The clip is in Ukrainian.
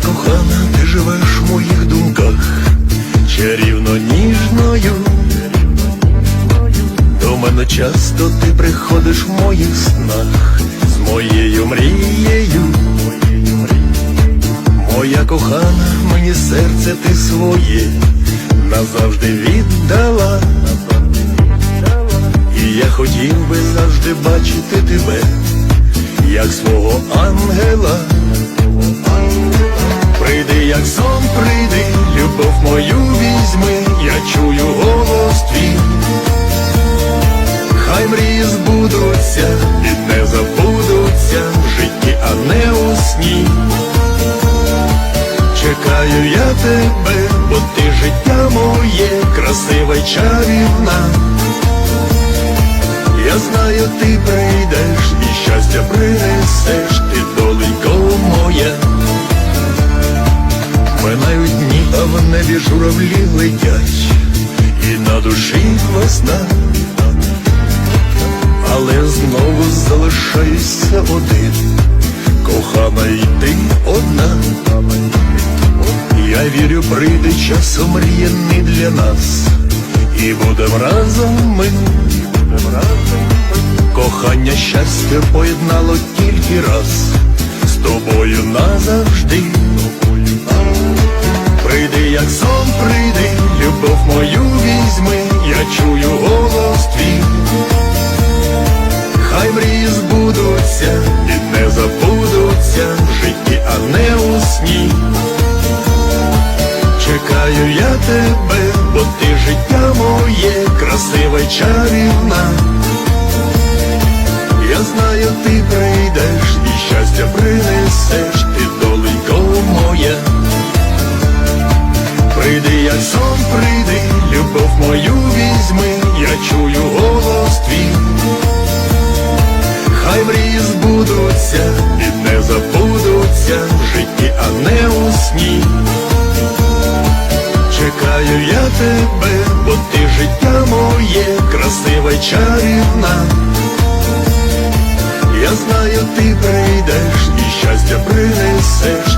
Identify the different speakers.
Speaker 1: кохана, ти живеш в моїх думках, чарівно ніжною. До мене часто ти приходиш в моїх снах з моєю мрією. Моя кохана, мені серце ти своє назавжди віддала. І я хотів би завжди бачити тебе, як свого ангела. Як сон, прийди, любов мою візьми, я чую голос твій. Хай мрії збудуться і не забудуться в житті, а не у сні. Чекаю я тебе, бо ти життя моє, красива й чарівна. Я знаю, ти прийдеш і щастя принесеш, Минають дні, а в небі журавлі летять, і на душі весна, але знову залишаюся один, кохана й ти одна. Я вірю, прийде час омріяний для нас, і будем разом ми. Кохання щастя поєднало тільки раз з тобою назавжди. Чарівна. Я знаю, ти прийдеш і щастя принесеш, ти доленько моє, Прийди, як сон, знаю, ти прийдеш і щастя принесеш.